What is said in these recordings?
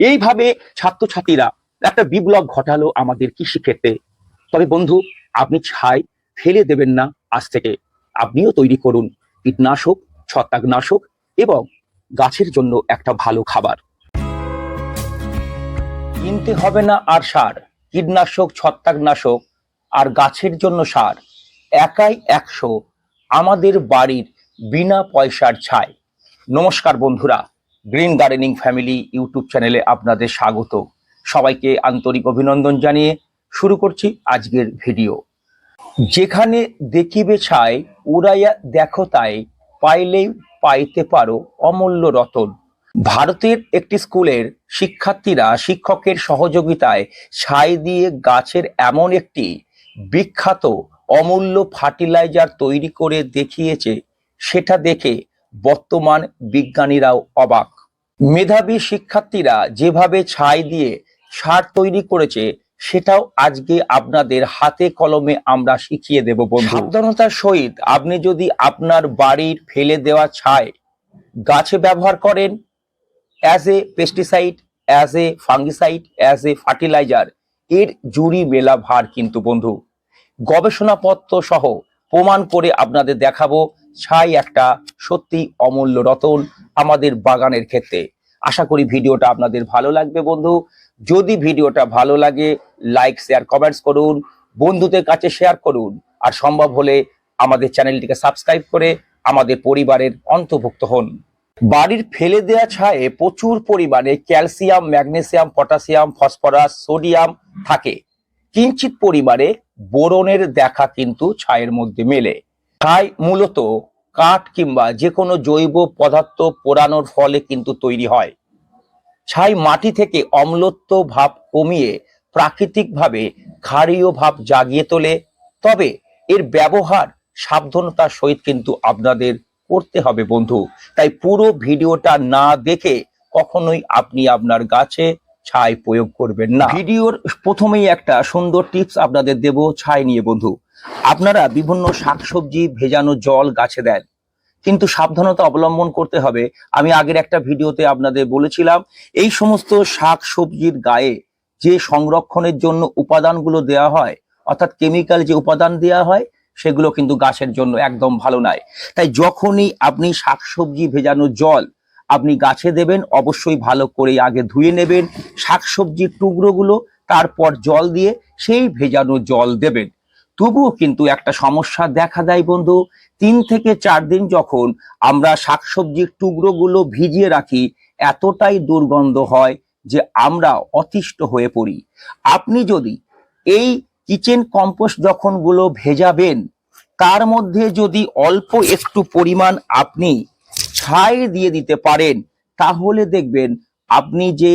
এইভাবে ছাত্রছাত্রীরা একটা বিপ্লব ঘটালো আমাদের কৃষিক্ষেত্রে। তবে বন্ধু, আপনি ছাই ফেলে দেবেন না আজ থেকে। আপনিও তৈরি করুন কীটনাশক, ছত্রাকনাশক এবং গাছের জন্য একটা ভালো খাবার। কিনতে হবে না আর সার, কীটনাশক, ছত্রাকনাশক আর গাছের জন্য সার। একাই একশো। আমাদের বাড়ির বিনা পয়সার ছাই। নমস্কার বন্ধুরা। গ্রিন গার্ডেনিং ফ্যামিলি ইউটিউব চ্যানেলে আপনাদের স্বাগত। সবাইকে আন্তরিক অভিনন্দন জানিয়ে শুরু করছি আজকের ভিডিও। যেখানে দেখিবে ছাই, উড়াইয়া দেখো তাই, পাইলেই পাইতে পারো অমূল্য রতন। ভারতের একটি স্কুলের শিক্ষার্থীরা শিক্ষকের সহযোগিতায় ছাই দিয়ে গাছের এমন একটি বিখ্যাত অমূল্য ফার্টিলাইজার তৈরি করে দেখিয়েছে, সেটা দেখে বর্তমান বিজ্ঞানীরাও অবাক। মেধাবী শিক্ষার্থীরা যেভাবে ছাই দিয়ে সার তৈরি করেছে, সেটাও আজকে আপনাদের হাতে কলমে আমরা শিখিয়ে দেব বন্ধু। সাবধানতার সহিত আপনি যদি আপনার বাড়ির ফেলে দেওয়া ছাই গাছে ব্যবহার করেন as a pesticide as a fungicide as a fertiliser এর জুড়ি মেলা ভার কিন্তু বন্ধু। গবেষণাপত্র সহ প্রমাণ করে আপনাদের দেখাবো ছাই একটা সত্যি অমূল্য রতন আমাদের বাগানের ক্ষেত্রে। আশা করি ভিডিওটা আপনাদের ভালো লাগবে বন্ধু। যদি ভিডিওটা ভালো লাগে লাইক শেয়ার কমেন্টস করুন, বন্ধুদের কাছে শেয়ার করুন। আর সম্ভব হলে আমাদের চ্যানেলটিকে সাবস্ক্রাইব করে আমাদের পরিবারের অন্তর্ভুক্ত হন। বাড়ির ফেলে দেওয়া ছায়ে প্রচুর পরিমাণে calcium, magnesium, potassium, phosphorus, sodium থাকে। কিঞ্চিত পরিমাণে বোরনের দেখা কিন্তু ছায়ের মধ্যে মেলে। ছাই মূলত কাঠ কিংবা যে কোনো জৈব পদার্থ পোড়ানোর ফলে কিন্তু তৈরি হয়। ছাই মাটি থেকে অম্লত্ব ভাব কমিয়ে প্রাকৃতিকভাবে ক্ষারীয় ভাব জাগিয়ে তোলে। তবে এর ব্যবহার সাবধানতার সহিত কিন্তু আপনাদের করতে হবে বন্ধু। তাই পুরো ভিডিওটা না দেখে কখনোই আপনি আপনার গাছে ছাই প্রয়োগ করবেন না। ভিডিওর প্রথমেই একটা সুন্দর টিপস আপনাদের দেব ছাই নিয়ে, বন্ধু। আপনারা বিভিন্ন শাকসবজি, ভেজানো জল গাছে দেন। কিন্তু সাবধানতা অবলম্বন করতে হবে। আমি আগের একটা ভিডিওতে আপনাদের বলেছিলাম, এই সমস্ত শাক সবজির গায়ে যে সংরক্ষণের জন্য উপাদানগুলো দেওয়া হয়, অর্থাৎ কেমিক্যাল যে উপাদান দেওয়া হয়, সেগুলো কিন্তু গাছের জন্য একদম ভালো নয়। তাই যখনই আপনি শাকসবজি, ভেজানো জল আপনি গাছে দেবেন, অবশ্যই ভালো করে আগে ধুয়ে নেবেন, শাকসবজির টুকরোগুলো, তারপর জল দিয়ে সেই ভেজানো জল দেবেন। তবুও কিন্তু একটা সমস্যা দেখা দেয় বন্ধু, তিন থেকে চার দিন যখন আমরা শাকসবজির টুকরোগুলো ভিজিয়ে রাখি, এতটাই দুর্গন্ধ হয় যে আমরা অতিষ্ঠ হয়ে পড়ি। আপনি যদি এই কিচেন কম্পোস্ট যখনগুলো ভেজাবেন, তার মধ্যে যদি অল্প একটু পরিমাণ আপনি ছাই দিয়ে দিতে পারেন, তাহলে দেখবেন আপনি যে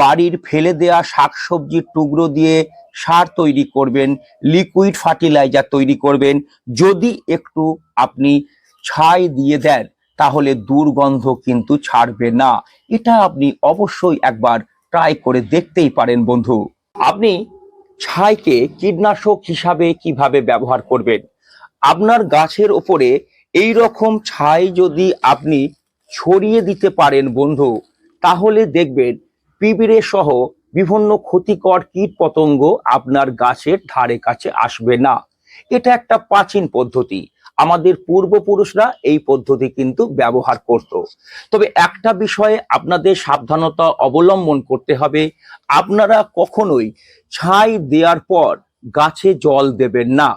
বাড়ির ফেলে দেয়া শাকসবজির টুকরো দিয়ে সার তৈরি করবেন লিকুইড ফার্টিলাইজার তৈরি করবেন, যদি একটু আপনি ছাই দিয়ে দেন, তাহলে দুর্গন্ধ কিন্তু ছাড়বে না। এটা আপনি অবশ্যই একবার ট্রাই করে দেখতেই পারেন বন্ধু। আপনি ছাইকে কীটনাশক হিসাবে কীভাবে ব্যবহার করবেন? আপনার গাছের ওপরে এই রকম ছাই যদি আপনি ছড়িয়ে দিতে পারেন বন্ধু, তাহলে দেখবেন পিঁপড়ে সহ বিভিন্ন ক্ষতিকর কীট পতঙ্গ আপনার গাছের ধারে কাছে আসবে না। এটা একটা প্রাচীন পদ্ধতি। আমাদের পূর্বপুরুষরা এই পদ্ধতি কিন্তু ব্যবহার করত। তবে একটা বিষয়ে আপনাদের সাবধানতা অবলম্বন করতে হবে। আপনারা কখনোই ছাই দেওয়ার পর গাছে জল দেবেন না।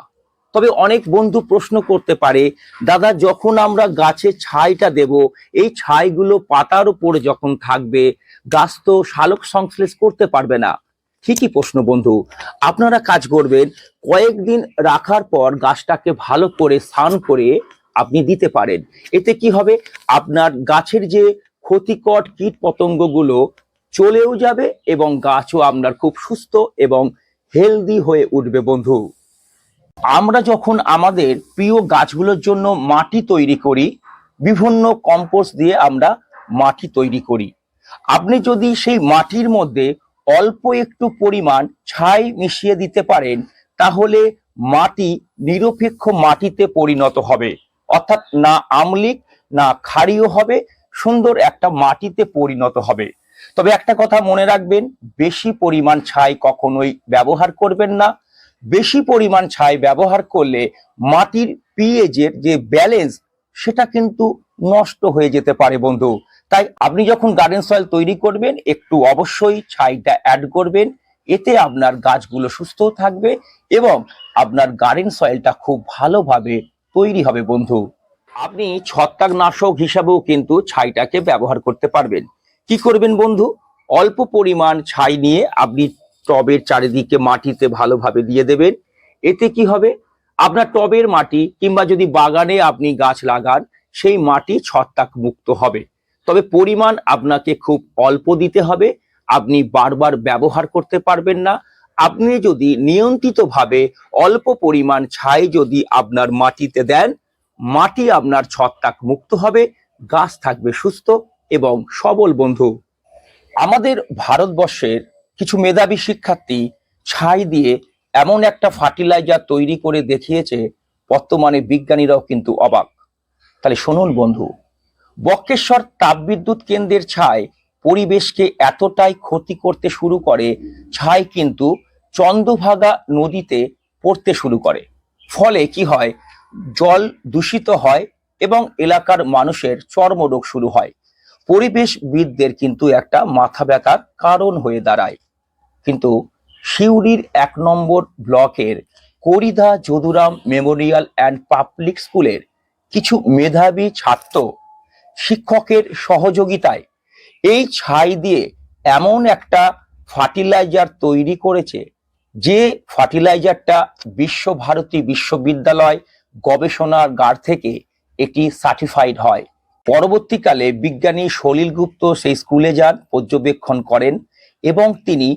তবে অনেক বন্ধু প্রশ্ন করতে পারে, দাদা, যখন আমরা গাছে ছাইটা দেব, এই ছাইগুলো পাতার উপরে যখন থাকবে, গাছ তো শালক সংশ্লেষ করতে পারবে না? ঠিকই প্রশ্ন, বন্ধু। আপনারা কাজ করবেন, কয়েকদিন রাখার পর গাছটাকে ভালো করে স্নান করে আপনি দিতে পারেন। এতে কি হবে? আপনার গাছের যে ক্ষতিকর কীট পতঙ্গগুলো চলেও যাবে এবং গাছও আপনার খুব সুস্থ এবং হেলদি হয়ে উঠবে, বন্ধু। আমরা যখন আমাদের প্রিয় গাছগুলোর জন্য মাটি তৈরি করি, বিভিন্ন কম্পোস্ট দিয়ে আমরা মাটি তৈরি করি। আপনি যদি সেই মাটির মধ্যে অল্প একটু পরিমাণ ছাই মিশিয়ে দিতে পারেন, তাহলে মাটি নিরপেক্ষ মাটিতে পরিণত হবে। অর্থাৎ না আমলিক, না ক্ষারীয় হবে, সুন্দর একটা মাটিতে পরিণত হবে। তবে একটা কথা মনে রাখবেন, বেশি পরিমাণ ছাই কখনোই ব্যবহার করবেন না। বেশি পরিমাণ ছাই ব্যবহার করলে মাটির পিএইচ এর যে ব্যালেন্স সেটা কিন্তু নষ্ট হয়ে যেতে পারে বন্ধু। তাই আপনি যখন গার্ডেন সয়েল তৈরি করবেন, একটু অবশ্যই ছাইটা অ্যাড করবেন। এতে আপনার গাছগুলো সুস্থ থাকবে এবং আপনার গার্ডেন সয়েলটা খুব ভালোভাবে তৈরি হবে বন্ধু। আপনি ছত্রাকনাশক হিসাবেও কিন্তু ছাইটাকে ব্যবহার করতে পারবেন। কি করবেন বন্ধু? অল্প পরিমাণ ছাই নিয়ে আপনি টবের চারিদিকে মাটিতে ভালোভাবে দিয়ে দেবেন। এতে কি হবে? আপনার টবের মাটি কিংবা যদি বাগানে আপনি গাছ লাগান, সেই মাটি ছত্রাক মুক্ত হবে। তবে পরিমাণ আপনাকে খুব অল্প দিতে হবে। আপনি বারবার ব্যবহার করতে পারবেন না। আপনি যদি নিয়ন্ত্রিতভাবে অল্প পরিমাণ ছাই যদি আপনার মাটিতে দেন, মাটি আপনার ছত্রাক মুক্ত হবে, গাছ থাকবে সুস্থ এবং সবল বন্ধু। আমাদের ভারতবর্ষের কিছু মেধাবী শিক্ষার্থী ছাই দিয়ে এমন একটা ফার্টিলাইজার তৈরি করে দেখিয়েছে, বর্তমানে বিজ্ঞানীরাও কিন্তু অবাক। তাহলে শুনুন বন্ধু, বক্রেশ্বর তাপবিদ্যুৎ কেন্দ্রের ছাই পরিবেশকে এতটাই ক্ষতি করতে শুরু করে, ছাই কিন্তু চন্দ্রভাগা নদীতে পড়তে শুরু করে। ফলে কি হয়? জল দূষিত হয় এবং এলাকার মানুষের চর্মরোগ শুরু হয়। পরিবেশবিদদের কিন্তু একটা মাথা ব্যথার কারণ হয়ে দাঁড়ায়। কিন্তু সিউড়ির এক নম্বর ব্লকের Karida Jaduram memorial and public স্কুলের কিছু মেধাবী ছাত্র শিক্ষকের সহযোগিতায় এই ছাই দিয়ে এমন একটা ফার্টিলাইজার তৈরি করেছে যে ফার্টিলাইজারটা বিশ্বভারতী বিশ্ববিদ্যালয় গবেষণাগার থেকে এটি সার্টিফাইড হয়। পরবর্তীকালে বিজ্ঞানী সলিল গুপ্ত সেই স্কুলে যান, পর্যবেক্ষণ করেন এবং তিনি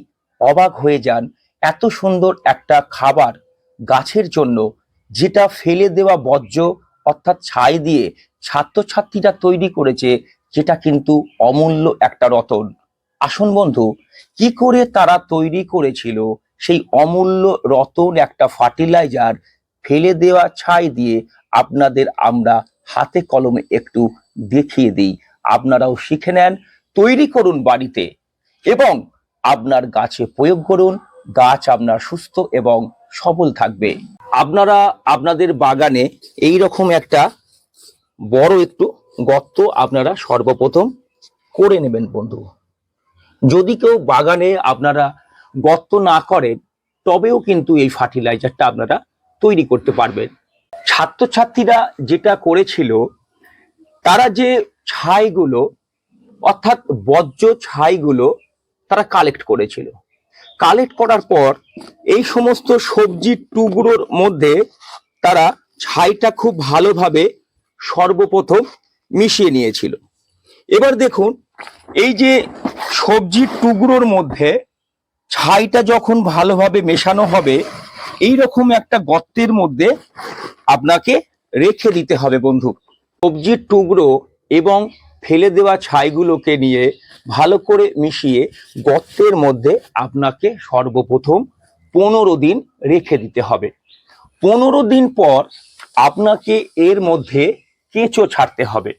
অবাক হয়ে যান এত সুন্দর একটা খাবার গাছের জন্য যেটা ফেলে দেওয়া বর্জ্য অর্থাৎ ছাই দিয়ে ছাত্রছাত্রীরা তৈরি করেছে যেটা কিন্তু অমূল্য একটা রতন। আসুন বন্ধু, কি করে তারা তৈরি করেছিল সেই অমূল্য রতন একটা ফার্টিলাইজার ফেলে দেওয়া ছাই দিয়ে আপনাদের আমরা হাতে কলমে একটু দেখিয়ে দিই। আপনারাও শিখে নেন, তৈরি করুন বাড়িতে এবং আপনার গাছে প্রয়োগ করুন, গাছ আপনার সুস্থ এবং সবল থাকবে। আপনারা, আপনাদের বাগানে এই রকম একটা বড় একটু গর্ত আপনারা সর্বপ্রথম করে নেবেন বন্ধু। যদি কেউ বাগানে আপনারা গর্ত না করেন, তবেও কিন্তু এই ফার্টিলাইজারটা আপনারা তৈরি করতে পারবেন। ছাত্রছাত্রীরা যেটা করেছিল, তারা যে ছাইগুলো, অর্থাৎ বর্জ্য ছাইগুলো তারা কালেক্ট করেছিল। কালেক্ট করার পর এই সমস্ত সবজির টুকরোর মধ্যে তারা ছাইটা খুব ভালোভাবে সর্বপ্রথম মিশিয়ে নিয়েছিল। এবার দেখুন, এই যে সবজির টুকরোর মধ্যে ছাইটা যখন ভালোভাবে মেশানো হবে এই রকম একটা গর্তের মধ্যে আপনাকে রেখে দিতে হবে বন্ধু। সবজির টুকরো এবং ফেলে দেওয়া ছাইগুলোকে নিয়ে ভালো করে মিশিয়ে গর্তের মধ্যে আপনাকে সর্বপ্রথম পনেরো দিন রেখে দিতে হবে। পনেরো দিন পর আপনাকে এর মধ্যে কেঁচো ছাড়তে হবে।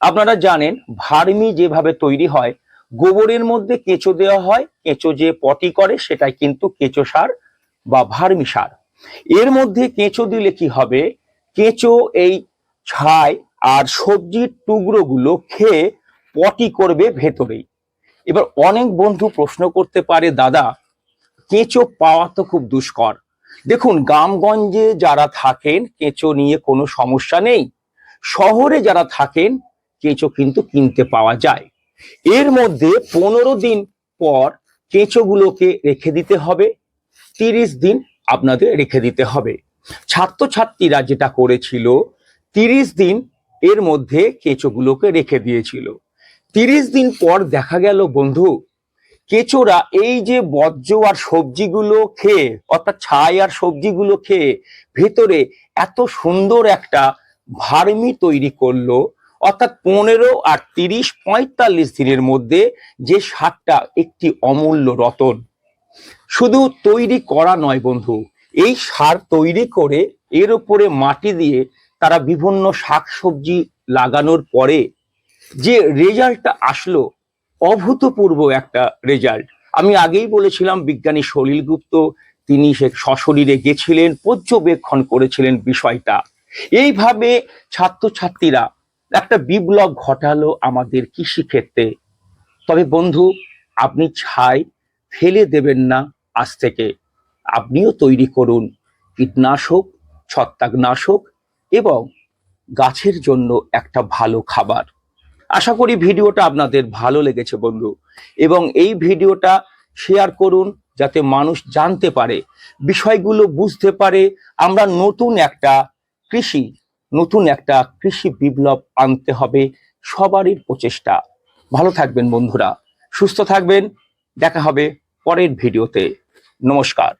আপনারা জানেন, ভার্মি যেভাবে তৈরি হয়, গোবরের মধ্যে কেঁচো দেওয়া হয়, কেঁচো যে পটি করে সেটাই কিন্তু কেঁচো সার বা ভার্মি এর মধ্যে কেঁচো দিলে কি হবে? কেঁচো এই ছাই আর সবজির টুকরোগুলো খেয়ে পটি করবে ভেতরেই। এবার অনেক বন্ধু প্রশ্ন করতে পারে, দাদা, কেঁচো পাওয়া তো খুব দুষ্কর। দেখুন, গ্রামগঞ্জে যারা থাকেন, কেঁচো নিয়ে কোনো সমস্যা নেই। শহরে যারা থাকেন, কেঁচো কিন্তু কিনতে পাওয়া যায়। এর মধ্যে পনেরো দিন পর কেঁচোগুলোকে রেখে দিতে হবে। তিরিশ দিন আপনাদের রেখে দিতে হবে। ছাত্রছাত্রীরা যেটা করেছিল, তিরিশ দিন এর মধ্যে কেঁচোগুলোকে রেখে দিয়েছিল। তিরিশ দিন পর দেখা গেল, বন্ধু, কেঁচোরা এই যে বর্জ্য আর সবজিগুলো খেয়ে, অর্থাৎ ছাই আর সবজিগুলো খেয়ে ভেতরে এত সুন্দর একটা ভার্মি তৈরি করল, অর্থাৎ পনেরো আর তিরিশ পঁয়তাল্লিশ দিনের মধ্যে যে সারটা একটি অমূল্য রতন। শুধু তৈরি করা নয় বন্ধু, এই সার তৈরি করে এর উপরে মাটি দিয়ে তারা বিভিন্ন শাকসবজি লাগানোর পরে যে রেজাল্টটা আসলো, অভূতপূর্ব একটা রেজাল্ট আমি আগেই বলেছিলাম, বিজ্ঞানী সলিল গুপ্ত, তিনি সে সশরীরে গেছিলেন, পর্যবেক্ষণ করেছিলেন বিষয়টা। এইভাবে ছাত্রছাত্রীরা একটা বিপ্লব ঘটালো আমাদের কৃষিক্ষেত্রে। তবে বন্ধু, আপনি ছাই ফেলে দেবেন না। আজ থেকে আপনিও তৈরি করুন কীটনাশক, ছত্রাকনাশক এবং গাছের জন্য একটা ভালো খাবার। আশা করি ভিডিওটা আপনাদের ভালো লেগেছে বন্ধু। এবং এই ভিডিওটা শেয়ার করুন যাতে মানুষ জানতে পারে, বিষয়গুলো বুঝতে পারে। আমরা নতুন একটা কৃষি, নতুন একটা কৃষি বিপ্লব আনতে হবে সবারই প্রচেষ্টা। ভালো থাকবেন বন্ধুরা। সুস্থ থাকবেন। দেখা হবে পরের ভিডিওতে। নমস্কার।